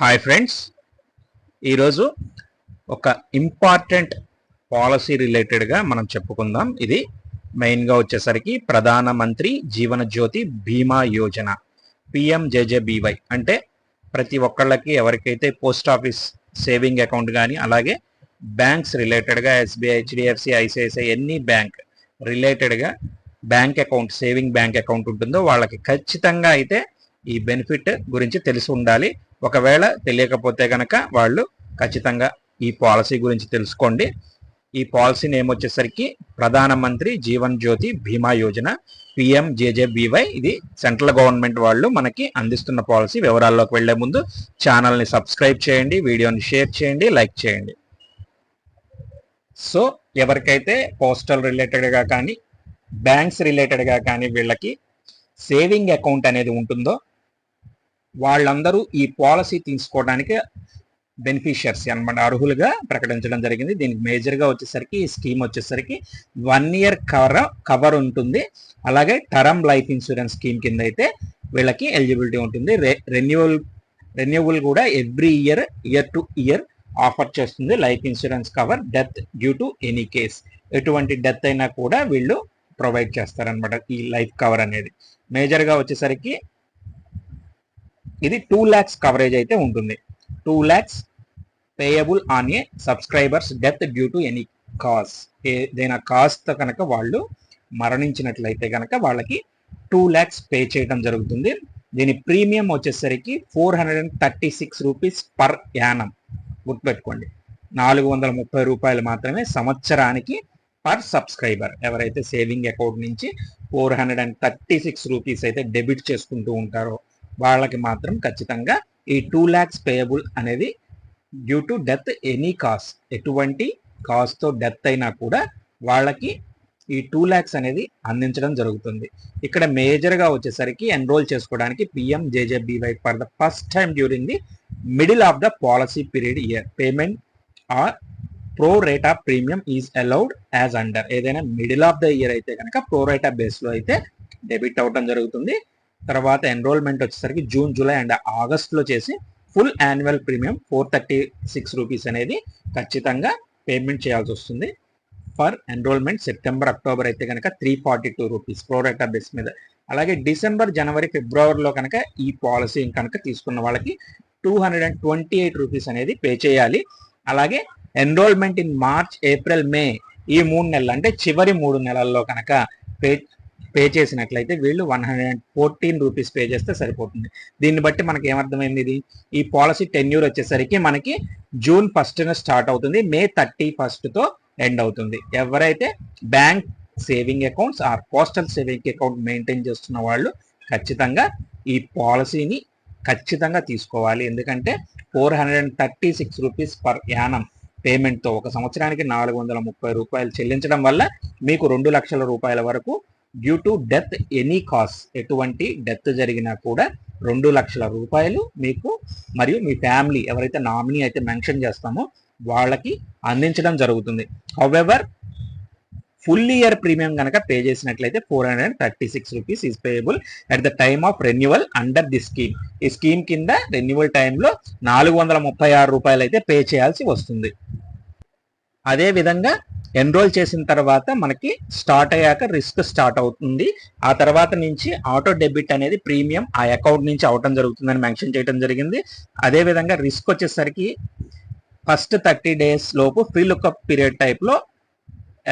Hi friends ఈరోజు ఒక important policy రిలేటెడ్గా మనం చెప్పుకుందాం. ఇది మెయిన్గా వచ్చేసరికి ప్రధానమంత్రి జీవన జ్యోతి బీమా యోజన పిఎంజేజేబీవై అంటే ప్రతి ఒక్కళ్ళకి ఎవరికైతే పోస్ట్ ఆఫీస్ సేవింగ్ అకౌంట్ కానీ అలాగే బ్యాంక్స్ రిలేటెడ్గా ఎస్బీఐ హెచ్డిఎఫ్సి ఐసిఐసిఐ ఎన్ని బ్యాంక్ రిలేటెడ్గా bank account saving bank account ఉంటుందో వాళ్ళకి ఖచ్చితంగా అయితే ఈ బెనిఫిట్ గురించి తెలిసి ఉండాలి. ఒకవేళ తెలియకపోతే కనుక వాళ్ళు ఖచ్చితంగా ఈ పాలసీ గురించి తెలుసుకోండి. ఈ పాలసీ నేమ్ వచ్చేసరికి ప్రధానమంత్రి జీవన్ జ్యోతి బీమా యోజన పిఎంజేజేబీవై. ఇది సెంట్రల్ గవర్నమెంట్ వాళ్ళు మనకి అందిస్తున్న పాలసీ. వివరాల్లోకి వెళ్ళే ముందు ఛానల్ని సబ్స్క్రైబ్ చేయండి వీడియోని షేర్ చేయండి లైక్ చేయండి. సో ఎవరికైతే పోస్టల్ రిలేటెడ్గా కానీ బ్యాంక్స్ రిలేటెడ్గా కానీ వీళ్ళకి సేవింగ్ అకౌంట్ అనేది ఉంటుందో వాళ్ళందరూ ఈ పాలసీ తీసుకోవడానికి బెనిఫిషియర్స్ అనమాట అర్హులుగా ప్రకటించడం జరిగింది. దీనికి మేజర్గా వచ్చేసరికి ఈ స్కీమ్ వచ్చేసరికి వన్ ఇయర్ కవర్ కవర్ ఉంటుంది. అలాగే టర్మ్ లైఫ్ ఇన్సూరెన్స్ స్కీమ్ కింద అయితే వీళ్ళకి ఎలిజిబిలిటీ ఉంటుంది. రెన్యువల్ రెన్యువల్ కూడా every year year to year offer చేస్తుంది. Life insurance cover death due to any case ఎటువంటి డెత్ అయినా కూడా వీళ్ళు ప్రొవైడ్ చేస్తారనమాట ఈ లైఫ్ కవర్ అనేది. మేజర్గా వచ్చేసరికి ఇది టూ ల్యాక్స్ కవరేజ్ అయితే ఉంటుంది. Two lakhs payable on a subscribers death due to any cause ఏదైనా కాస్త కనుక వాళ్ళు మరణించినట్లయితే కనుక వాళ్ళకి టూ ల్యాక్స్ పే చేయడం జరుగుతుంది. దీని ప్రీమియం వచ్చేసరికి four hundred and thirty six rupees per annum గుర్తుపెట్టుకోండి. నాలుగు వందల ముప్పై రూపాయలు మాత్రమే సంవత్సరానికి పర్ సబ్స్క్రైబర్ ఎవరైతే సేవింగ్ అకౌంట్ నుంచి four hundred and thirty six rupees అయితే డెబిట్ చేసుకుంటూ ఉంటారో వాళ్ళకి మాత్రం ఖచ్చితంగా ఈ టూ ల్యాక్స్ పేయబుల్ అనేది due to death any cause ఎటువంటి కాస్తో డెత్ అయినా కూడా వాళ్ళకి ఈ టూ ల్యాక్స్ అనేది అందించడం జరుగుతుంది. ఇక్కడ మేజర్గా వచ్చేసరికి ఎన్రోల్ చేసుకోవడానికి PM JJBY for the first time during the middle of the policy period year payment or pro rate of premium is allowed as under ఏదైనా మిడిల్ ఆఫ్ ద ఇయర్ అయితే కనుక ప్రో రేట్ ఆఫ్ బేస్లో అయితే debit అవడం జరుగుతుంది. తర్వాత enrolment వచ్చేసరికి June July and ఆగస్ట్లో చేసి full annual premium four thirty six rupees అనేది ఖచ్చితంగా పేమెంట్ చేయాల్సి వస్తుంది. ఫర్ ఎన్రోల్మెంట్ సెప్టెంబర్ అక్టోబర్ అయితే కనుక three forty two rupees product base మీద. అలాగే డిసెంబర్ జనవరి ఫిబ్రవరిలో కనుక ఈ పాలసీ కనుక తీసుకున్న వాళ్ళకి two hundred and twenty eight rupees అనేది పే చేయాలి. అలాగే enrolment in March April May ఈ మూడు నెలలు అంటే చివరి మూడు నెలల్లో కనుక పే పే చేసినట్లయితే వీళ్ళు one hundred fourteen rupees pay చేస్తే సరిపోతుంది. దీన్ని బట్టి మనకి ఏమర్థమైంది ఇది? ఈ పాలసీ టెన్యూర్ వచ్చేసరికి మనకి జూన్ ఫస్ట్న స్టార్ట్ అవుతుంది. మే థర్టీ ఫస్ట్తో ఎండ్ అవుతుంది. ఎవరైతే bank saving accounts or postal saving account maintain చేస్తున్న వాళ్ళు ఖచ్చితంగా ఈ పాలసీని ఖచ్చితంగా తీసుకోవాలి. ఎందుకంటే four hundred and thirty six rupees per annum పేమెంట్తో ఒక సంవత్సరానికి నాలుగు వందల ముప్పై రూపాయలు చెల్లించడం వల్ల మీకు రెండు లక్షల రూపాయల వరకు due to death any cause ఎటువంటి డెత్ జరిగినా కూడా రెండు లక్షల రూపాయలు మీకు మరియు మీ ఫ్యామిలీ ఎవరైతే నామినీ అయితే మెన్షన్ చేస్తామో వాళ్ళకి అందించడం జరుగుతుంది. హౌఎవర్ ఫుల్ ఇయర్ ప్రీమియం కనుక పే చేసినట్లయితే four hundred thirty six rupees is payable at the time of renewal under the scheme ఈ స్కీమ్ కింద రెన్యువల్ టైంలో నాలుగు వందల ముప్పై ఆరు రూపాయలు అయితే పే చేయాల్సి వస్తుంది. అదే విధంగా ఎన్రోల్ చేసిన తర్వాత మనకి స్టార్ట్ అయ్యాక రిస్క్ స్టార్ట్ అవుతుంది. ఆ తర్వాత నుంచి ఆటో డెబిట్ అనేది ప్రీమియం ఆ అకౌంట్ నుంచి అవటం జరుగుతుందని మెన్షన్ చేయడం జరిగింది. అదే విధంగా రిస్క్ వచ్చేసరికి ఫస్ట్ థర్టీ డేస్ లోపు ఫ్రీ లుక్అప్ పీరియడ్ టైప్లో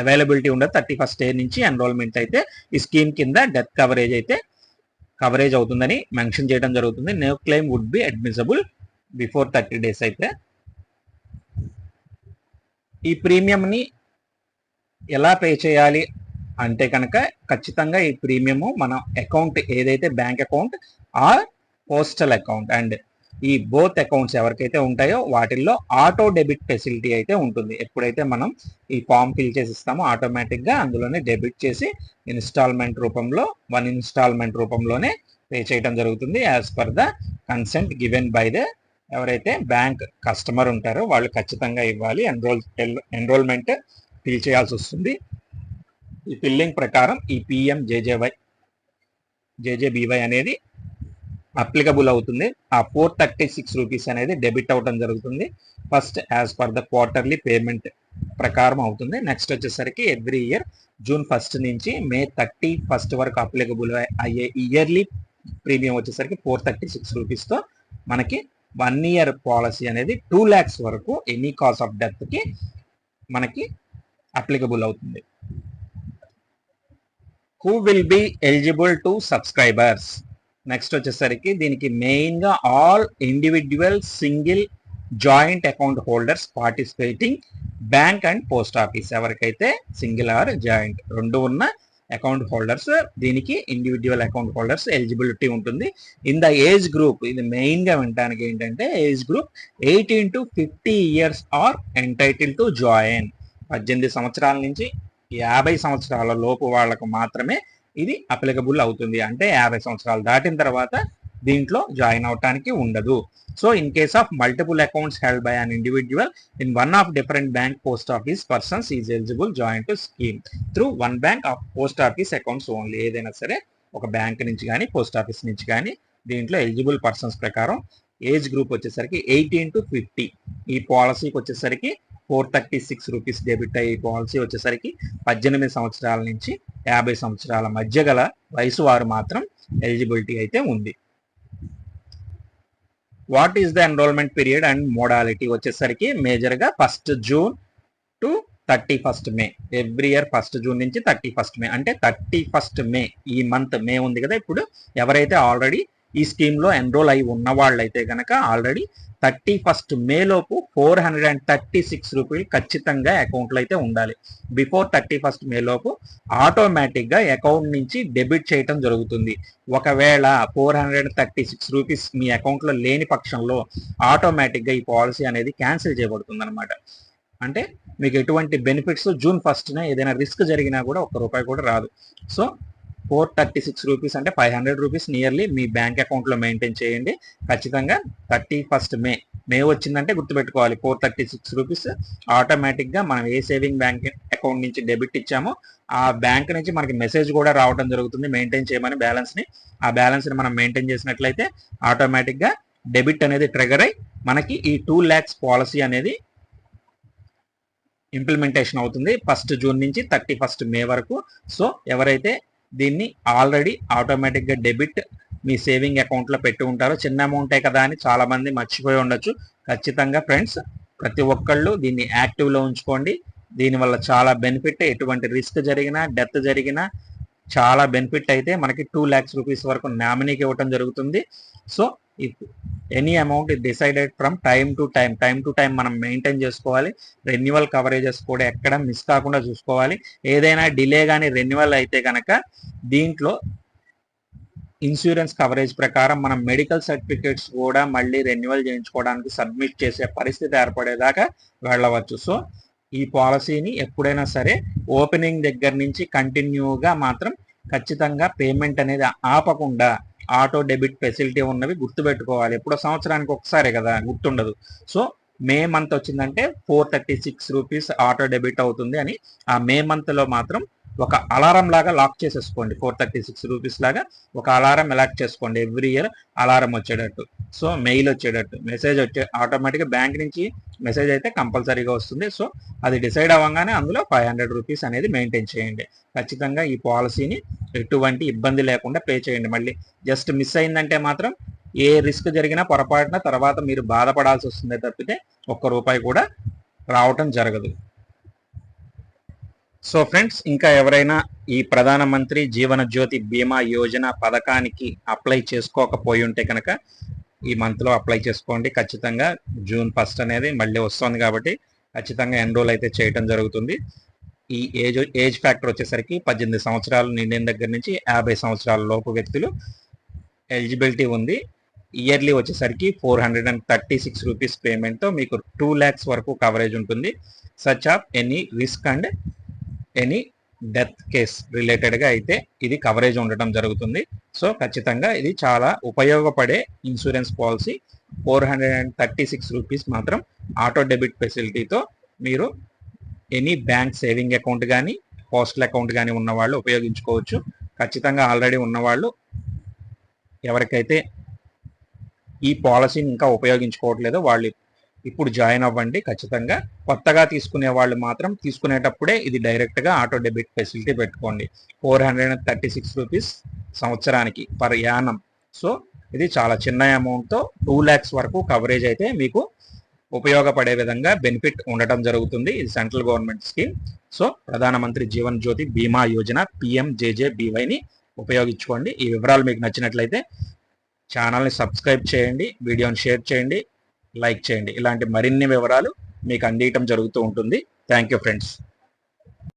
అవైలబిలిటీ ఉండదు. థర్టీ ఫస్ట్ డే నుంచి ఎన్రోల్మెంట్ అయితే ఈ స్కీమ్ కింద డెత్ కవరేజ్ అయితే కవరేజ్ అవుతుందని మెన్షన్ చేయడం జరుగుతుంది. No claim would be admissible before thirty days అయితే. ఈ ప్రీమియంని ఎలా పే చేయాలి అంటే కనుక ఖచ్చితంగా ఈ ప్రీమియము మన అకౌంట్ ఏదైతే bank account or postal account and ఈ బోత్ అకౌంట్స్ ఎవరికైతే ఉంటాయో వాటిల్లో ఆటో డెబిట్ ఫెసిలిటీ అయితే ఉంటుంది. ఎప్పుడైతే మనం ఈ ఫామ్ ఫిల్ చేసి ఇస్తామో ఆటోమేటిక్గా అందులోనే డెబిట్ చేసి ఇన్స్టాల్మెంట్ రూపంలో వన్ ఇన్స్టాల్మెంట్ రూపంలోనే పే చేయడం జరుగుతుంది as per the consent given by the ఎవరైతే బ్యాంక్ కస్టమర్ ఉంటారో వాళ్ళు ఖచ్చితంగా ఇవ్వాలి. ఎన్రోల్ ఎన్రోల్మెంట్ ఫిల్ చేయాల్సి వస్తుంది. ఈ ఫిల్లింగ్ ప్రకారం ఈ పిఎం జేజేవై జేజేబీవై అనేది అప్లికబుల్ అవుతుంది. ఆ ఫోర్ థర్టీ సిక్స్ రూపీస్ అనేది డెబిట్ అవటం జరుగుతుంది. First as per the quarterly payment ప్రకారం అవుతుంది. నెక్స్ట్ వచ్చేసరికి ఎవ్రీ ఇయర్ జూన్ ఫస్ట్ నుంచి మే థర్టీ ఫస్ట్ వరకు అప్లికబుల్ అయ్యే ఇయర్లీ ప్రీమియం వచ్చేసరికి ఫోర్ థర్టీ సిక్స్ రూపీస్తో మనకి వన్ ఇయర్ పాలసీ అనేది టూ ల్యాక్స్ వరకు ఎనీ కాస్ ఆఫ్ డెత్కి మనకి అప్లికబుల్ అవుతుంది. Who will be eligible to subscribers next వచ్చేసరికి దీనికి మెయిన్గా all individual single joint account holders participating bank and post office ఎవరికైతే సింగిల్ ఆర్ జాయింట్ రెండు ఉన్న అకౌంట్ హోల్డర్స్ దీనికి ఇండివిజువల్ అకౌంట్ హోల్డర్స్ ఎలిజిబిలిటీ ఉంటుంది. ఇన్ ద ఏజ్ గ్రూప్ ఇది మెయిన్గా వినడానికి ఏంటంటే age group eighteen to fifty years are entitle to join. పద్దెనిమిది సంవత్సరాల నుంచి యాభై సంవత్సరాల లోపు వాళ్ళకు మాత్రమే ఇది అప్లికబుల్ అవుతుంది. అంటే యాభై సంవత్సరాలు దాటిన తర్వాత దీంట్లో జాయిన్ అవటానికి ఉండదు. So in case of multiple accounts held by an individual in one of different bank post office persons is eligible join to scheme through one bank of post office accounts only ఏదైనా సరే ఒక bank నుంచి కానీ post office నుంచి కానీ దీంట్లో eligible persons ప్రకారం age group వచ్చేసరికి ఎయిటీన్ టు ఫిఫ్టీ ఈ పాలసీకి వచ్చేసరికి four thirty six rupees debit అయ్యే పాలసీ వచ్చేసరికి పద్దెనిమిది సంవత్సరాల నుంచి యాభై సంవత్సరాల మధ్య గల వయసు వారు మాత్రం ఎలిజిబిలిటీ అయితే ఉంది. What is the enrolment period and modality వచ్చేసరికి మేజర్గా first June to thirty first May every year first June నుంచి థర్టీ ఫస్ట్ మే అంటే థర్టీ ఫస్ట్ మే ఈ మంత్ మే ఉంది కదా ఇప్పుడు. ఎవరైతే ఆల్రెడీ ఈ స్కీమ్లో ఎన్రోల్ అయి ఉన్న వాళ్ళైతే కనుక ఆల్రెడీ థర్టీ ఫస్ట్ మే లోపు four hundred and thirty six రూపీలు ఖచ్చితంగా అకౌంట్లో అయితే ఉండాలి. బిఫోర్ థర్టీ ఫస్ట్ మే లోపు ఆటోమేటిక్గా అకౌంట్ నుంచి డెబిట్ చేయటం జరుగుతుంది. ఒకవేళ four hundred thirty six rupees మీ అకౌంట్లో లేని పక్షంలో ఆటోమేటిక్గా ఈ పాలసీ అనేది క్యాన్సిల్ చేయబడుతుంది అనమాట అంటే మీకు ఎటువంటి బెనిఫిట్స్ జూన్ ఫస్ట్నే ఏదైనా రిస్క్ జరిగినా కూడా ఒక్క రూపాయి కూడా రాదు. So four thirty six rupees అంటే ఫైవ్ హండ్రెడ్ రూపీస్ నియర్లీ మీ బ్యాంక్ అకౌంట్లో మెయింటైన్ చేయండి. ఖచ్చితంగా థర్టీ ఫస్ట్ మే. మే వచ్చిందంటే గుర్తుపెట్టుకోవాలి. ఫోర్ థర్టీ సిక్స్ రూపీస్ ఆటోమేటిక్గా మనం ఏ సేవింగ్ బ్యాంక్ అకౌంట్ నుంచి డెబిట్ ఇచ్చామో ఆ బ్యాంక్ నుంచి మనకి మెసేజ్ కూడా రావడం జరుగుతుంది. మెయింటైన్ చేయమని బ్యాలెన్స్ని. ఆ బ్యాలెన్స్ని మనం మెయింటైన్ చేసినట్లయితే ఆటోమేటిక్గా డెబిట్ అనేది ట్రిగర్ అయి మనకి ఈ టూ ల్యాక్స్ పాలసీ అనేది ఇంప్లిమెంటేషన్ అవుతుంది. ఫస్ట్ జూన్ నుంచి థర్టీ ఫస్ట్ మే వరకు. సో ఎవరైతే దీన్ని ఆల్రెడీ ఆటోమేటిక్గా డెబిట్ మీ సేవింగ్ అకౌంట్లో పెట్టి ఉంటారు. చిన్న అమౌంటే కదా అని చాలామంది మర్చిపోయి ఉండొచ్చు. ఖచ్చితంగా ఫ్రెండ్స్ ప్రతి ఒక్కళ్ళు దీన్ని యాక్టివ్లో ఉంచుకోండి. దీనివల్ల చాలా బెనిఫిట్ ఎటువంటి రిస్క్ జరిగినా డెత్ జరిగినా చాలా బెనిఫిట్ అయితే మనకి టూ ల్యాక్స్ రూపీస్ వరకు నామినీకి ఇవ్వటం జరుగుతుంది. So any amount decided from time to time time to time మనం మెయింటైన్ చేసుకోవాలి. రెన్యువల్ కవరేజెస్ కూడా ఎక్కడ మిస్ కాకుండా చూసుకోవాలి. ఏదైనా డిలే కానీ రెన్యువల్ అయితే కనుక దీంట్లో ఇన్సూరెన్స్ కవరేజ్ ప్రకారం మనం మెడికల్ సర్టిఫికేట్స్ కూడా మళ్ళీ రెన్యువల్ చేయించుకోవడానికి సబ్మిట్ చేసే పరిస్థితి ఏర్పడేదాకా వెళ్ళవచ్చు. సో ఈ పాలసీని ఎప్పుడైనా సరే ఓపెనింగ్ దగ్గర నుంచి కంటిన్యూగా మాత్రం ఖచ్చితంగా పేమెంట్ అనేది ఆపకుండా ఆటో డెబిట్ ఫెసిలిటీ ఉన్నవి గుర్తుపెట్టుకోవాలి. ఎప్పుడో సంవత్సరానికి ఒకసారి కదా గుర్తుండదు. సో మే మంత్ వచ్చిందంటే four thirty six rupees auto debit అవుతుంది అని ఆ మే మంత్లో మాత్రం ఒక అలారం లాగా లాక్ చేసేసుకోండి. ఫోర్ థర్టీ సిక్స్ రూపీస్ లాగా ఒక అలారం ఎలాక్ట్ చేసుకోండి. ఎవ్రీ ఇయర్ అలారం వచ్చేటట్టు. సో మెయిల్ వచ్చేటట్టు. మెసేజ్ వచ్చే ఆటోమేటిక్గా బ్యాంక్ నుంచి మెసేజ్ అయితే కంపల్సరీగా వస్తుంది. సో అది డిసైడ్ అవ్వగానే అందులో ఫైవ్ హండ్రెడ్ రూపీస్ అనేది మెయింటైన్ చేయండి. ఖచ్చితంగా ఈ పాలసీని ఎటువంటి ఇబ్బంది లేకుండా పే చేయండి. మళ్ళీ జస్ట్ మిస్ అయిందంటే మాత్రం ఏ రిస్క్ జరిగినా పొరపాటున తర్వాత మీరు బాధపడాల్సి వస్తుందే తప్పితే ఒక్క రూపాయి కూడా రావటం జరగదు. సో ఫ్రెండ్స్ ఇంకా ఎవరైనా ఈ ప్రధానమంత్రి జీవన జ్యోతి బీమా యోజన పథకానికి అప్లై చేసుకోకపోయి ఉంటే కనుక ఈ మంత్లో అప్లై చేసుకోండి. ఖచ్చితంగా జూన్ ఫస్ట్ అనేది మళ్ళీ వస్తుంది కాబట్టి ఖచ్చితంగా ఎన్రోల్ అయితే చేయటం జరుగుతుంది. ఈ ఏజ్ ఏజ్ ఫ్యాక్టర్ వచ్చేసరికి పద్దెనిమిది సంవత్సరాలు నిండిన దగ్గర నుంచి యాభై సంవత్సరాల లోపు వ్యక్తులు ఎలిజిబిలిటీ ఉంది. ఇయర్లీ వచ్చేసరికి four hundred and thirty six rupees పేమెంట్తో మీకు టూ ల్యాక్స్ వరకు కవరేజ్ ఉంటుంది. Such of any risk and any death case రిలేటెడ్గా అయితే ఇది కవరేజ్ ఉండటం జరుగుతుంది. సో ఖచ్చితంగా ఇది చాలా ఉపయోగపడే insurance policy four hundred and thirty six rupees మాత్రం ఆటో డెబిట్ ఫెసిలిటీతో మీరు ఎనీ బ్యాంక్ సేవింగ్ అకౌంట్ కానీ పోస్టల్ అకౌంట్ కానీ ఉన్నవాళ్ళు ఉపయోగించుకోవచ్చు. ఖచ్చితంగా ఆల్రెడీ ఉన్నవాళ్ళు ఎవరికైతే ఈ పాలసీని ఇంకా ఉపయోగించుకోవట్లేదో వాళ్ళు ఇప్పుడు జాయిన్ అవ్వండి ఖచ్చితంగా. కొత్తగా తీసుకునే వాళ్ళు మాత్రం తీసుకునేటప్పుడే ఇది డైరెక్ట్గా ఆటో డెబిట్ ఫెసిలిటీ పెట్టుకోండి. Four hundred and thirty six rupees సంవత్సరానికి పర్ యానం. సో ఇది చాలా చిన్న అమౌంట్తో టూ ల్యాక్స్ వరకు కవరేజ్ అయితే మీకు ఉపయోగపడే విధంగా బెనిఫిట్ ఉండటం జరుగుతుంది. ఇది సెంట్రల్ గవర్నమెంట్ స్కీమ్. సో ప్రధానమంత్రి జీవన్ జ్యోతి బీమా యోజన పిఎంజేజేబీవైని ఉపయోగించుకోండి. ఈ వివరాలు మీకు నచ్చినట్లయితే ఛానల్ని సబ్స్క్రైబ్ చేయండి. వీడియోని షేర్ చేయండి. లైక్ చేయండి. ఇలాంటి మరిన్ని వివరాలు మీకు అందియటం జరుగుతూ ఉంటుంది. Thank you friends.